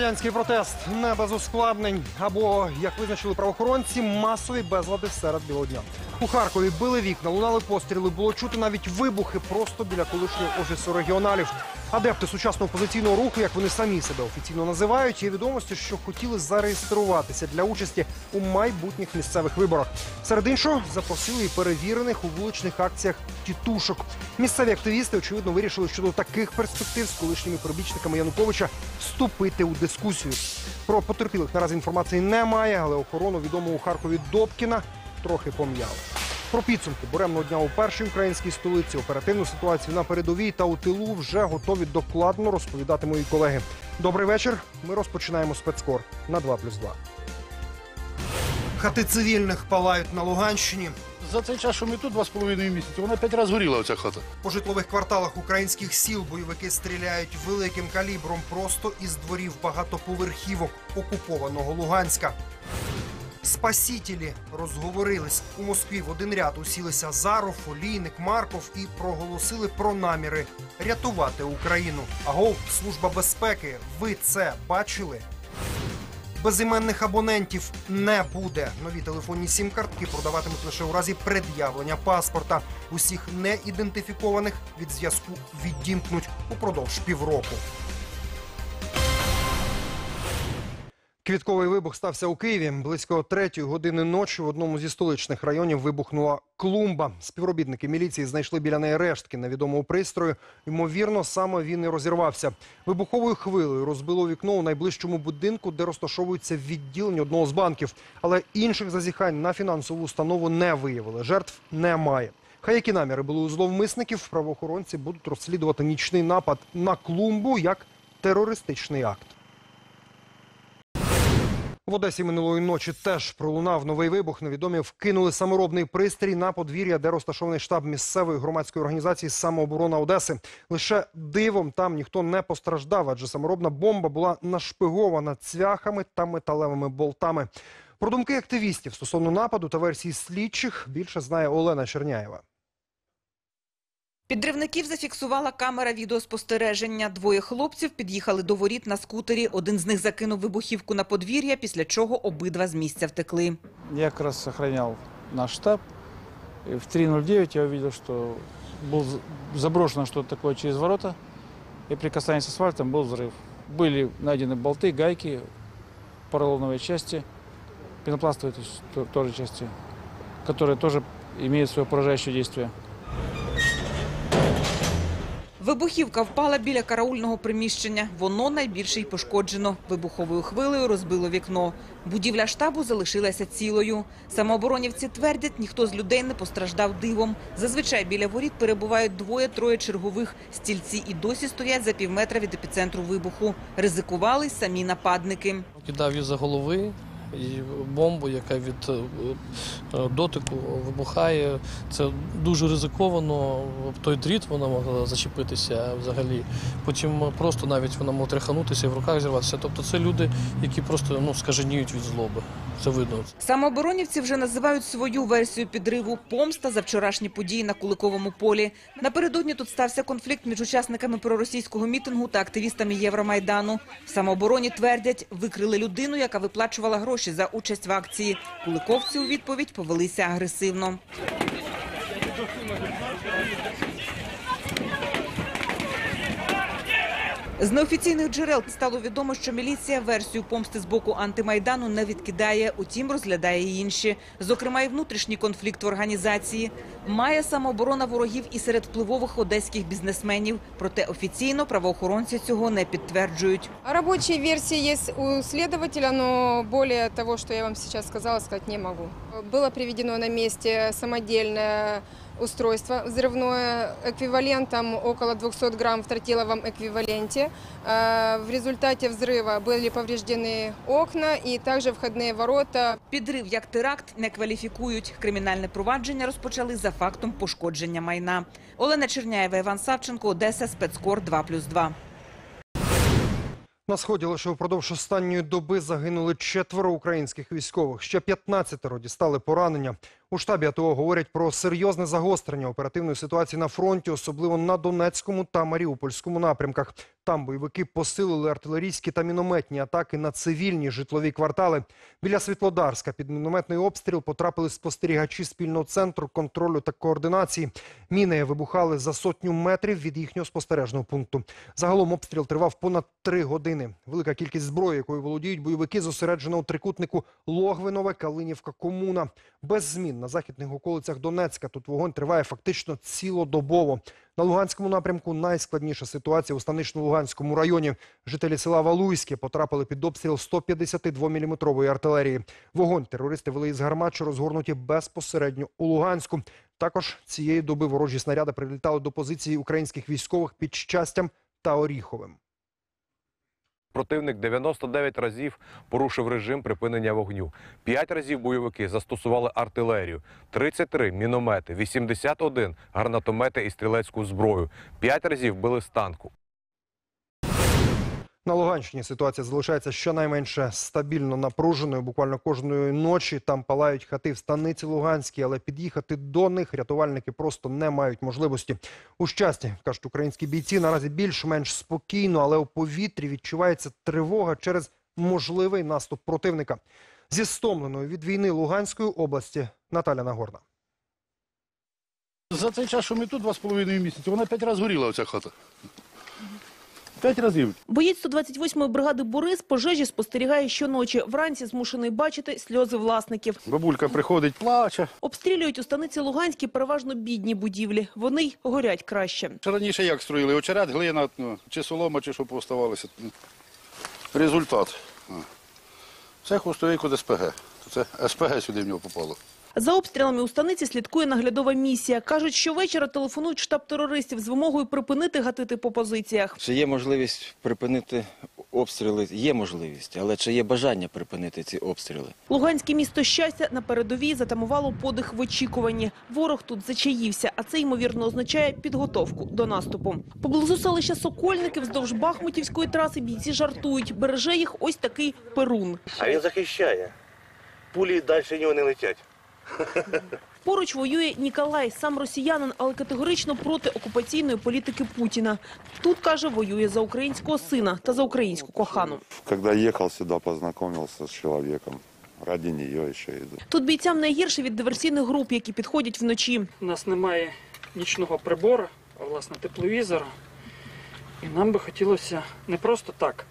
Громадянський протест не без ускладнень або, як визначили правоохоронці, масові безлади серед білого дня. У Харкові били вікна, лунали постріли, було чути навіть вибухи просто біля колишнього офісу регіоналів. Адепти сучасного опозиційного руху, як вони самі себе офіційно називають, є відомості, що хотіли зареєструватися для участі у майбутніх місцевих виборах. Серед іншого запросили і перевірених у вуличних акціях тітушок. Місцеві активісти, очевидно, вирішили щодо таких перспектив з колишніми прибічниками Януковича вступити у дискусію. Про потерпілих наразі інформації немає, але охорону відомого у Харкові Добкіна трохи пом'яли. Про підсумки буремного дня у першій українській столиці, оперативну ситуацію на передовій та у тилу вже готові докладно розповідати мої колеги. Добрий вечір. Ми розпочинаємо спецкор на 2+,2. Хати цивільних палають на Луганщині. За цей час, що ми тут два з половиною місяці, вона п'ять разів горіла оця хата. По житлових кварталах українських сіл бойовики стріляють великим калібром просто із дворів багатоповерхівок окупованого Луганська. Спасітелі розговорились у Москві в один ряд усілися Азаров, Олійник, Марков і проголосили про наміри рятувати Україну. Агов, служба безпеки, ви це бачили? Безіменних абонентів не буде. Нові телефонні сім-картки продаватимуть лише у разі пред'явлення паспорта. Усіх неідентифікованих від зв'язку відімкнуть упродовж півроку. Квітковий вибух стався у Києві. Близько третьої години ночі в одному зі столичних районів вибухнула клумба. Співробітники міліції знайшли біля неї рештки невідомого пристрою. Ймовірно, саме він і розірвався. Вибуховою хвилею розбило вікно у найближчому будинку, де розташовується відділення одного з банків. Але інших зазіхань на фінансову установу не виявили. Жертв немає. Хай які наміри були у зловмисників, правоохоронці будуть розслідувати нічний напад на клумбу як терористичний акт. В Одесі минулої ночі теж пролунав новий вибух. Невідомі вкинули саморобний пристрій на подвір'я, де розташований штаб місцевої громадської організації «Самооборона Одеси». Лише дивом там ніхто не постраждав, адже саморобна бомба була нашпигована цвяхами та металевими болтами. Про думки активістів стосовно нападу та версії слідчих більше знає Олена Черняєва. Підривників зафіксувала камера відеоспостереження. Двоє хлопців під'їхали до воріт на скутері. Один з них закинув вибухівку на подвір'я, після чого обидва з місця втекли. Я как раз охранял наш штаб. И в 3.09 я увидел, что был з- заброшено что-то такое через ворота. И при касании с асфальтом был взрыв. Были найдены болты, гайки, поролоновые части, пенопластовые то есть, то- тоже части, которые тоже имеют свое поражающее действие. Вибухівка впала біля караульного приміщення. Воно найбільше й пошкоджено. Вибуховою хвилею розбило вікно. Будівля штабу залишилася цілою. Самооборонівці твердять, ніхто з людей не постраждав дивом. Зазвичай біля воріт перебувають двоє-троє чергових. Стільці і досі стоять за півметра від епіцентру вибуху. Ризикували самі нападники. Кидав із-за голови бомбу, яка від е, е, дотику вибухає. Це дуже ризиковано. Той дріт вона могла зачепитися взагалі. Потім просто навіть вона могла тряханутися і в руках зірватися. Тобто це люди, які просто ну, скаженіють від злоби. Це видно. Самооборонівці вже називають свою версію підриву «Помста за вчорашні події на Куликовому полі». Напередодні тут стався конфлікт між учасниками проросійського мітингу та активістами Євромайдану. В самообороні твердять, викрили людину, яка виплачувала гроші за участь в акції. Куликовці у відповідь повелися агресивно. З неофіційних джерел стало відомо, що міліція версію помсти з боку антимайдану не відкидає, утім розглядає й інші. Зокрема, і внутрішній конфлікт в організації. Має самооборона ворогів і серед впливових одеських бізнесменів. Проте офіційно правоохоронці цього не підтверджують. Рабочие версии есть у следователя, но более того, что я вам сейчас сказала, сказать не могу. Было приведено на месте самодельное устройство взрывное эквивалентом около 200 грамм в тротиловом эквиваленте. Э, В результате взрыва были повреждены окна и также входные ворота. Підрив як теракт не кваліфікують. Кримінальне провадження розпочали за фактом пошкодження майна. Олена Черняєва, Іван Савченко, Одеса, спецкор 2+,2. На сході лише впродовж останньої доби загинули четверо українських військових. Ще 15 дістали поранення. У штабі АТО говорять про серйозне загострення оперативної ситуації на фронті, особливо на Донецькому та Маріупольському напрямках. Там бойовики посилили артилерійські та мінометні атаки на цивільні житлові квартали. Біля Світлодарська під мінометний обстріл потрапили спостерігачі спільного центру контролю та координації. Міни вибухали за сотню метрів від їхнього спостережного пункту. Загалом обстріл тривав понад три години. Велика кількість зброї, якою володіють бойовики, зосереджена у трикутнику Логвинове, Калинівка, Комуна. Без змін на західних околицях Донецька тут вогонь триває фактично цілодобово. На Луганському напрямку найскладніша ситуація у Станично-Луганському районі. Жителі села Валуйське потрапили під обстріл 152-мм артилерії. Вогонь терористи вели із гармат, що розгорнуті безпосередньо у Луганську. Також цієї доби ворожі снаряди прилітали до позиції українських військових під Щастям та Оріховим. Противник 99 разів порушив режим припинення вогню. 5 разів бойовики застосували артилерію, 33 міномети, 81 гранатомети і стрілецьку зброю. 5 разів били з танку. На Луганщині ситуація залишається щонайменше стабільно напруженою. Буквально кожної ночі там палають хати в станиці Луганській, але під'їхати до них рятувальники просто не мають можливості. У щасті, кажуть українські бійці, наразі більш-менш спокійно, але у повітрі відчувається тривога через можливий наступ противника. Зі стомленою від війни Луганської області Наталя Нагорна. За цей час, що ми тут два з половиною місяці, вона п'ять разів горіла оця хата. П'ять разів. Боєць 128-ї бригади Борис пожежі спостерігає щоночі. Вранці змушений бачити сльози власників. Бабулька приходить, плаче. Обстрілюють у станиці Луганській переважно бідні будівлі. Вони й горять краще. Раніше як строїли? Очерет, глина, ну, чи солома, чи що поставалося. Результат. Це хвостовик від СПГ. Це СПГ сюди в нього попало. За обстрілами у станиці слідкує наглядова місія. Кажуть, що вечора телефонують в штаб терористів з вимогою припинити гатити по позиціях. Чи є можливість припинити обстріли? Є можливість, але чи є бажання припинити ці обстріли? Луганське місто щастя на передовій затамувало подих в очікуванні. Ворог тут зачаївся, а це ймовірно означає підготовку до наступу. Поблизу селища Сокольники вздовж Бахмутівської траси бійці жартують. Береже їх ось такий перун. А він захищає. Пулі далі нього не летять. Поруч воює Ніколай, сам росіянин, але категорично проти окупаційної політики Путіна. Тут каже, воює за українського сина та за українську кохану. Когда ехал сюда, познакомился с человеком. Ради нее еще иду. Тут бійцям найгірше від диверсійних груп, які підходять вночі. У нас немає нічного прибору, а власне тепловізора. І нам би хотілося не просто так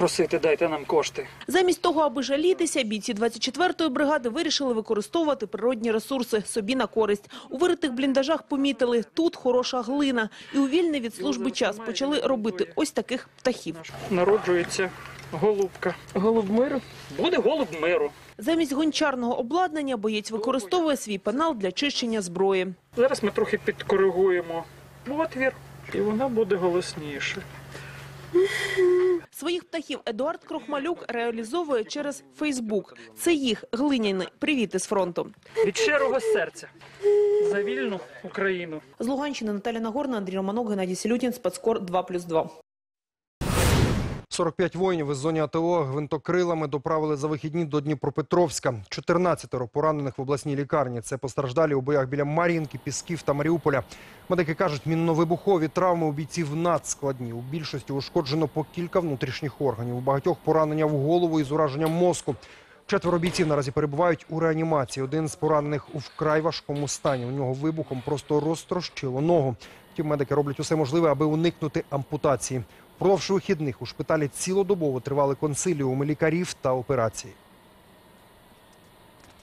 просити, дайте нам кошти. Замість того, аби жалітися, бійці 24-ї бригади вирішили використовувати природні ресурси собі на користь. У виритих бліндажах помітили, тут хороша глина. І у вільний від служби час почали робити ось таких птахів. Народжується голубка. Голуб миру. Буде голуб миру. Замість гончарного обладнання боєць використовує свій пенал для чищення зброї. Зараз ми трохи підкоригуємо отвір, і вона буде голосніше. Своїх птахів Едуард Крохмалюк реалізовує через Фейсбук. Це їх глиняні привіти з фронту. Від щирого серця за вільну Україну. З Луганщини Наталя Нагорна, Андрій Романок, Геннадій Селютін, Спецкор 2+,2. 45 воїнів із зоні АТО гвинтокрилами доправили за вихідні до Дніпропетровська. 14 поранених в обласній лікарні. Це постраждалі у боях біля Мар'їнки, Пісків та Маріуполя. Медики кажуть, мінно-вибухові травми у бійців надскладні. У більшості ушкоджено по кілька внутрішніх органів. У багатьох поранення в голову із ураженням мозку. Четверо бійців наразі перебувають у реанімації. Один з поранених у вкрай важкому стані. У нього вибухом просто розтрощило ногу. Втім, медики роблять усе можливе, аби уникнути ампутації. Впродовж вихідних у шпиталі цілодобово тривали консиліуми лікарів та операції.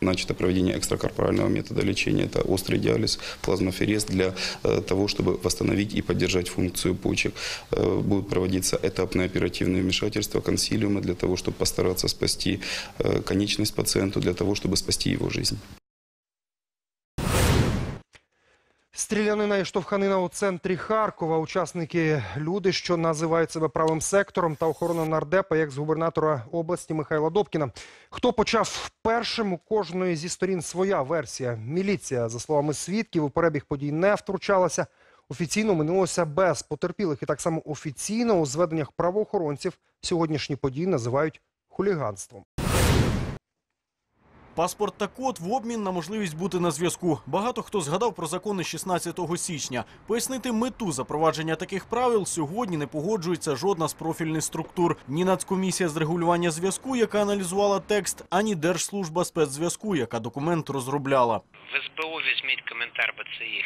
Начато проведение экстракорпорального метода лечения. Это острый диализ, плазмоферез для э, того, чтобы восстановить и поддержать функцию почек. Э, будут проводиться этапные оперативные вмешательства, консилиумы для того, чтобы постараться спасти э, конечность пациенту, для того, чтобы спасти его жизнь. Стрілянина і штовханина у центрі Харкова. Учасники люди, що називають себе правим сектором, та охорона нардепа, як з губернатора області Михайла Добкіна. Хто почав першим? У кожної зі сторін своя версія. Міліція, за словами свідків, у перебіг подій не втручалася. Офіційно минулося без потерпілих, і так само офіційно у зведеннях правоохоронців сьогоднішні події називають хуліганством. Паспорт та код в обмін на можливість бути на зв'язку. Багато хто згадав про закони 16 січня. Пояснити мету запровадження таких правил сьогодні не погоджується жодна з профільних структур. Ні Нацкомісія з регулювання зв'язку, яка аналізувала текст, ані Держслужба спецзв'язку, яка документ розробляла. В СБУ візьміть коментар, бо це їх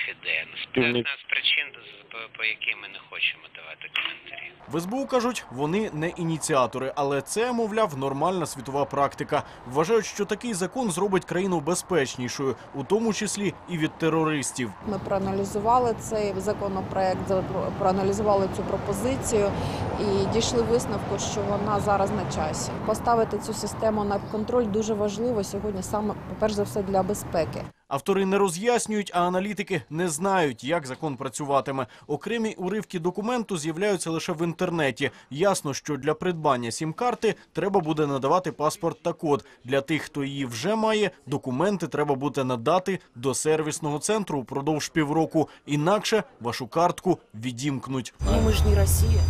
одна з причин, по- по якій ми не хочемо давати коментарі. В СБУ кажуть, вони не ініціатори, але це, мовляв, нормальна світова практика. Вважають, що такий закон зробить країну безпечнішою, у тому числі і від терористів. Ми проаналізували цей законопроект, за- проаналізували цю пропозицію і дійшли висновку, що вона зараз на часі. Поставити цю систему на контроль дуже важливо сьогодні, саме перш за все для безпеки. Автори не роз'яснюють, а аналітики не знають, як закон працюватиме. Окремі уривки документу з'являються лише в інтернеті. Ясно, що для придбання сім-карти треба буде надавати паспорт та код. Для тих, хто її вже має, документи треба буде надати до сервісного центру упродовж півроку. Інакше вашу картку відімкнуть. Ну, мы же не Россия,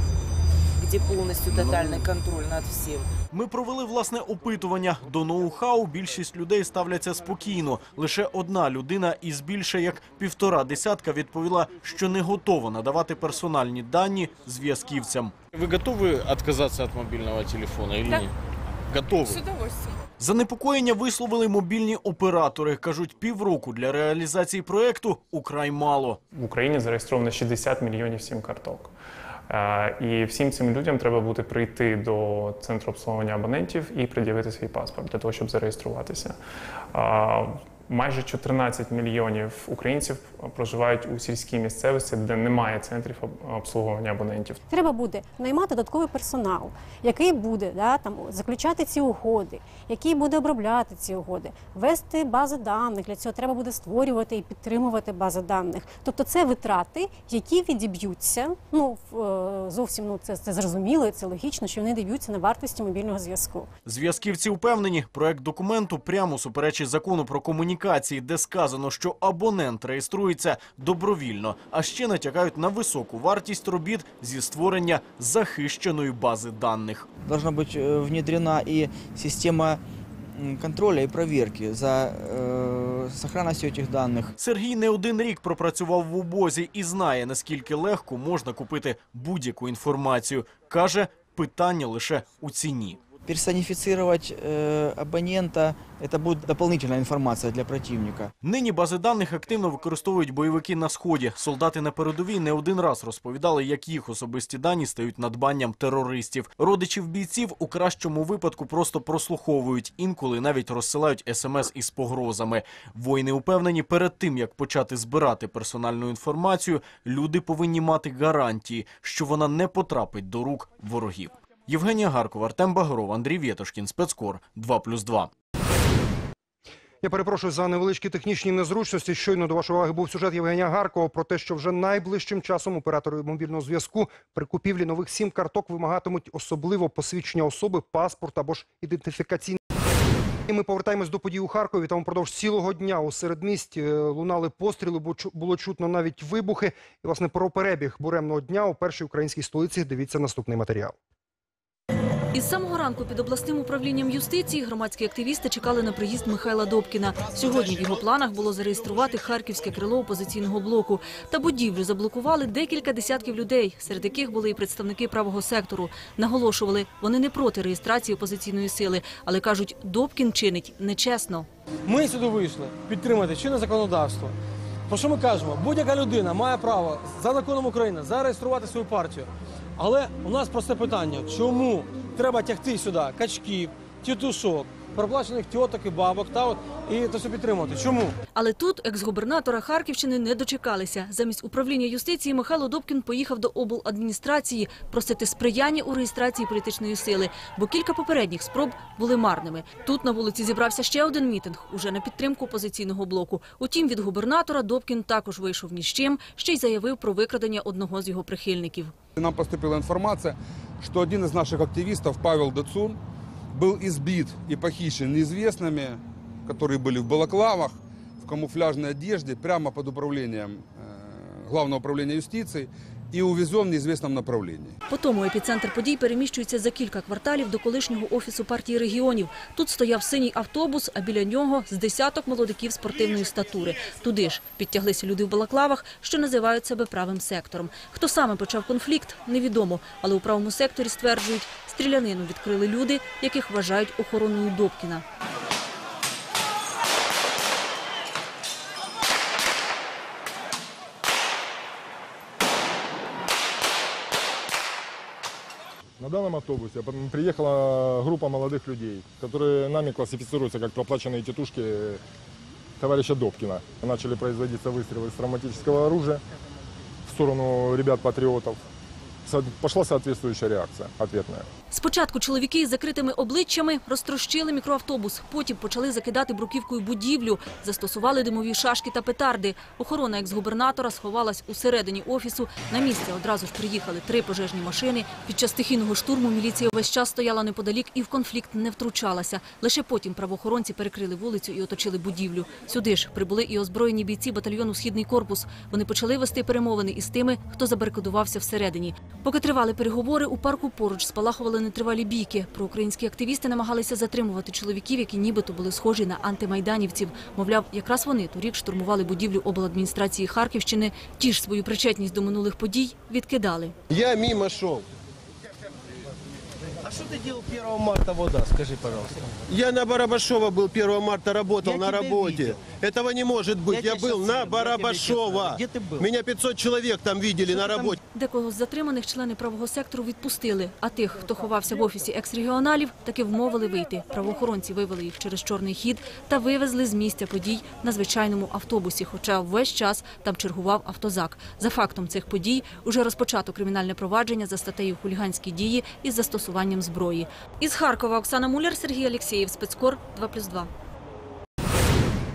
где полностью тотальный контроль над всем. Ми провели власне опитування. До ноу-хау більшість людей ставляться спокійно. Лише одна людина із більше як півтора десятка відповіла, що не готова надавати персональні дані зв'язківцям. Вы готовы отказаться от мобильного телефона или Да. нет? Готовы. С удовольствием. Занепокоєння висловили мобільні оператори. кажуть, півроку для реалізації проекту украй мало. В Україні зареєстровано 60 мільйонів сім-карток. Е, І всім цим людям треба буде прийти до центру обслуговування абонентів і пред'явити свій паспорт для того, щоб зареєструватися. Майже 14 мільйонів українців проживають у сільській місцевості, де немає центрів обслуговування абонентів. Треба буде наймати додатковий персонал, який буде да, там, заключати ці угоди, який буде обробляти ці угоди, вести бази даних. Для цього треба буде створювати і підтримувати бази даних. Тобто це витрати, які відіб'ються. Ну в- е, зовсім ну це, це зрозуміло, і це логічно, що вони відіб'ються на вартості мобільного зв'язку. Зв'язківці впевнені, проект документу прямо суперечить закону про комунікації, де сказано, що абонент реєструється добровільно, а ще натякають на високу вартість робіт зі створення захищеної бази даних. Должна быть э, внедрена и система м, контроля и проверки за э, сохранностью этих данных. Сергій не один рік пропрацював в обозі і знає, наскільки легко можна купити будь-яку інформацію. Каже, питання лише у ціні. Персонифицировать э, абонента – это будет дополнительная информация для противника. Нині бази даних активно використовують бойовики на сході. Солдати на передовій не один раз розповідали, як їх особисті дані стають надбанням терористів. Родичів бійців у кращому випадку просто прослуховують, інколи навіть розсилають смс із погрозами. Воїни упевнені, перед тим як почати збирати персональну інформацію, люди повинні мати гарантії, що вона не потрапить до рук ворогів. Євгенія Гаркова, Артем Багров, Андрій Вєтошкін, спецкор 2+,2. Я перепрошую за невеличкі технічні незручності. Щойно до вашої уваги був сюжет Євгенія Гаркова про те, що вже найближчим часом оператори мобільного зв'язку при купівлі нових сім-карток вимагатимуть особливо посвідчення особи, паспорт або ж ідентифікаційний. І ми повертаємось до подій у Харкові. Там упродовж цілого дня у середмісті е, лунали постріли, було чутно навіть вибухи. І власне про перебіг буремного дня у першій українській столиці. Дивіться наступний матеріал. Із самого ранку під обласним управлінням юстиції громадські активісти чекали на приїзд Михайла Добкіна. Сьогодні в його планах було зареєструвати харківське крило опозиційного блоку. Та будівлю заблокували декілька десятків людей, серед яких були і представники правого сектору. Наголошували, вони не проти реєстрації опозиційної сили, але кажуть, Добкін чинить нечесно. Ми сюди вийшли підтримати чинне законодавство. Про що ми кажемо? Будь-яка людина має право за законом України зареєструвати свою партію. Але у нас просте питання: чому треба тягти сюди качків, тітушок, проплачених тіток і бабок та от і то все підтримувати? Чому? Але тут екс-губернатора Харківщини не дочекалися. Замість управління юстиції Михайло Добкін поїхав до обладміністрації просити сприяння у реєстрації політичної сили, бо кілька попередніх спроб були марними. Тут на вулиці зібрався ще один мітинг уже на підтримку опозиційного блоку. Утім, від губернатора Добкін також вийшов ні з чим, ще й заявив про викрадення одного з його прихильників. Нам поступила информация, что один из наших активистов, Павел Дацун, был избит и похищен неизвестными, которые были в балаклавах, в камуфляжной одежде, прямо под управлением э, Главного управления юстиции. и увезем в неизвестном направлении. По тому епіцентр подій переміщується за кілька кварталів до колишнього офісу партії регіонів. Тут стояв синій автобус, а біля нього з десяток молодиків спортивної статури. Туди ж підтяглися люди в балаклавах, що називають себе правим сектором. Хто саме почав конфлікт, невідомо. Але у правому секторі стверджують, стрілянину відкрили люди, яких вважають охороною Добкіна. На данном автобусе м, приехала группа молодых людей, которые нами классифицируются как проплаченные тетушки товарища Добкина. Начали производиться выстрелы из травматического оружия в сторону ребят-патриотов. Со- Пошла соответствующая реакция, ответная. Спочатку чоловіки із закритими обличчями розтрощили мікроавтобус. Потім почали закидати бруківкою будівлю, застосували димові шашки та петарди. Охорона екс-губернатора сховалась усередині офісу. На місце одразу ж приїхали три пожежні машини. Під час стихійного штурму міліція весь час стояла неподалік і в конфлікт не втручалася. Лише потім правоохоронці перекрили вулицю і оточили будівлю. Сюди ж прибули і озброєні бійці батальйону Східний корпус. Вони почали вести перемовини із тими, хто забарикадувався всередині. Поки тривали переговори, у парку поруч спалахували нетривалі бійки. Проукраїнські активісти намагалися затримувати чоловіків, які нібито були схожі на антимайданівців. Мовляв, якраз вони торік штурмували будівлю обладміністрації Харківщини. Ті ж свою причетність до минулих подій відкидали. Я мимо шел. А что ты делал 1 марта вода, скажи, пожалуйста? Я на Барабашова был 1 марта, работал на работе. Этого не может быть. Я, был на Барабашова. Меня 500 человек там видели на работе. Декого з затриманих члени правого сектору відпустили, а тих, хто ховався в офісі екс-регіоналів, таки вмовили вийти. Правоохоронці вивели їх через чорний хід та вивезли з місця подій на звичайному автобусі, хоча весь час там чергував автозак. За фактом цих подій уже розпочато кримінальне провадження за статтею хуліганські дії із застосуванням зброї. Із Харкова Оксана Муляр, Сергій Алєксєєв, спецкор 2+,2.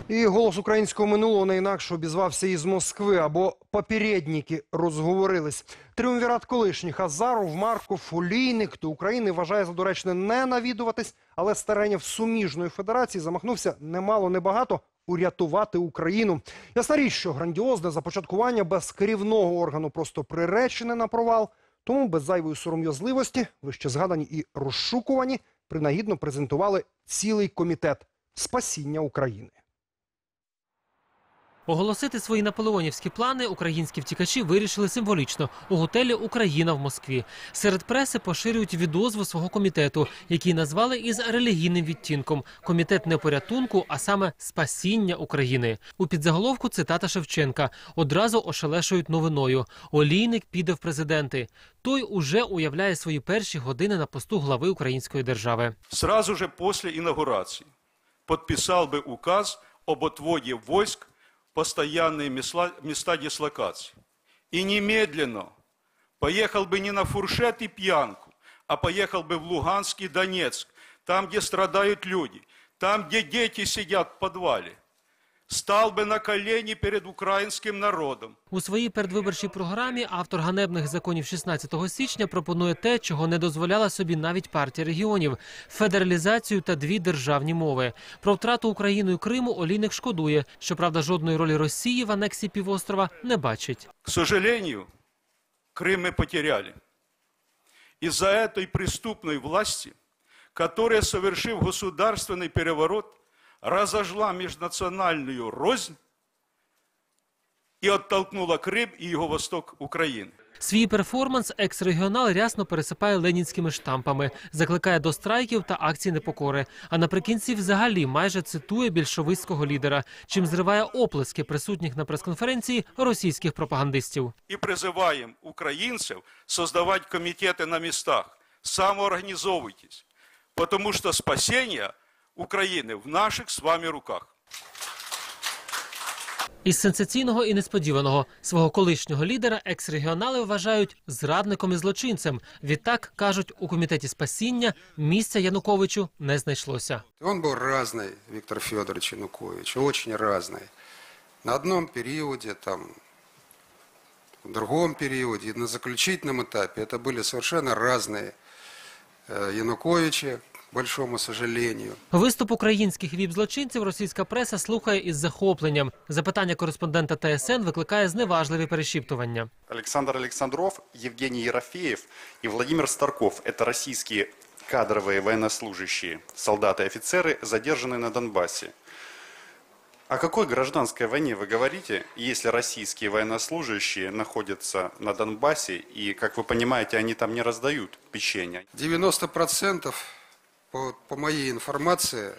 І голос українського минулого не інакше обізвався із Москви, або попередники розговорились. Тріумвірат колишніх Азаров, Марков, Олійник до України вважає за доречне не навідуватись, але Старенєв з суміжної федерації замахнувся немало небагато урятувати Україну. Ясна річ, що грандіозне започаткування без керівного органу просто приречене на провал. Тому без зайвої сором'язливості вище згадані і розшукувані принагідно презентували цілий комітет спасіння України. Оголосити свої наполеонівські плани українські втікачі вирішили символічно у готелі Україна в Москві. Серед преси поширюють відозву свого комітету, який назвали із релігійним відтінком комітет не порятунку, а саме спасіння України. У підзаголовку цитата Шевченка одразу ошелешують новиною. Олійник піде в президенти. Той уже уявляє свої перші години на посту глави української держави. сразу же после инаугурации подписал бы указ об отводе войск в постоянные месла- места дислокации. И немедленно поехал бы не на фуршет и пьянку, а поехал бы в Луганск и Донецк, там, где страдают люди, там, где дети сидят в подвале. Стал бы на колени перед украинским народом. У своїй передвиборчій програмі автор ганебних законів 16 січня пропонує те, чого не дозволяла собі навіть партія регіонів федералізацію та дві державні мови. Про втрату Україною Криму Олійник шкодує. Щоправда, жодної ролі Росії в анексії півострова не бачить. К сожалению, Крым мы потеряли. Из-за этой преступной власти, которая, совершив государственный переворот, разожгла межнациональную рознь и оттолкнула Крым и его восток Украины. Свій перформанс екс-регіонал рясно пересипає ленінськими штампами, закликає до страйків та акцій непокори. А наприкінці взагалі майже цитує більшовицького лідера, чим зриває оплески присутніх на прес-конференції російських пропагандистів. И призываем украинцев создавать комитеты на местах. Самоорганизовывайтесь, потому что спасение Украины в наших с вами руках. Із сенсаційного і несподіваного свого колишнього лідера екс-регіонали вважають зрадником і злочинцем. Відтак кажуть, у комітеті спасіння місця Януковичу не знайшлося. Он был разный, Виктор Федорович Янукович, очень разный. На одном периоде, там, в другом периоде, и на заключительном этапе это были совершенно разные э, Януковичи, большому сожалению. Виступ українських віп-злочинців російська преса слухає із захопленням. Запитання кореспондента ТСН викликає зневажливі перешіптування. Александр Александров, Евгений Ерофеев и Владимир Старков – это российские кадровые военнослужащие, солдаты и офицеры, задержанные на Донбассе. О какой гражданской войне вы говорите, если российские военнослужащие находятся на Донбассе и, как вы понимаете, они там не раздают печенье? 90% по, по моей информации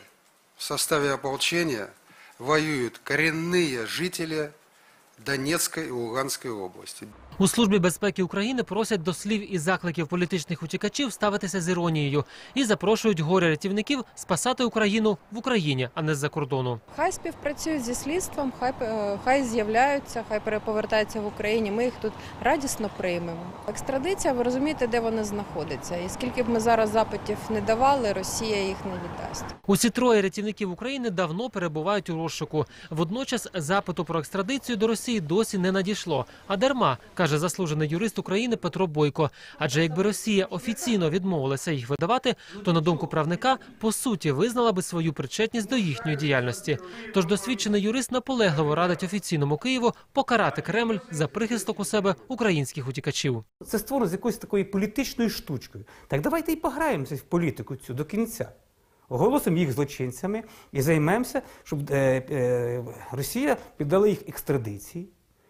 в составе ополчения воюют коренные жители Донецкой и Луганской области. У службі безпеки України просять до слів і закликів політичних утікачів ставитися з іронією і запрошують горе рятівників спасати Україну в Україні, а не з-за кордону. Хай співпрацюють зі слідством, хай е, хай з'являються, хай переповертаються в Україні. Ми їх тут радісно приймемо. Екстрадиція, ви розумієте, де вони знаходяться. І скільки б ми зараз запитів не давали, Росія їх не віддасть. Усі троє рятівників України давно перебувають у розшуку. Водночас запиту про екстрадицію до Росії досі не надійшло. А дарма каже заслужений юрист України Петро Бойко. Адже якби Росія офіційно відмовилася їх видавати, то на думку правника по суті визнала би свою причетність до їхньої діяльності. Тож досвідчений юрист наполегливо радить офіційному Києву покарати Кремль за прихисток у себе українських утікачів. Це створено з якоюсь такою політичною штучкою. Так давайте і пограємося в політику цю до кінця. Оголосимо їх злочинцями і займемося, щоб е, е, Росія піддала їх екстрадиції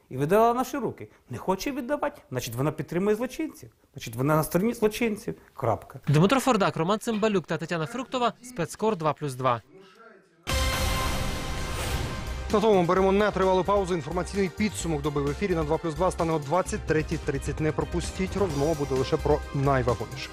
і видала наші руки. Не хоче віддавати, значить вона підтримує злочинців. Значить вона на стороні злочинців. Крапка. Дмитро Фордак, Роман Цимбалюк та Тетяна Фруктова. Спецкор 2+,2. На тому беремо нетривалу паузу. Інформаційний підсумок доби в ефірі на 2+,2 стане о 23.30. Не пропустіть, розмова буде лише про найвагоміше.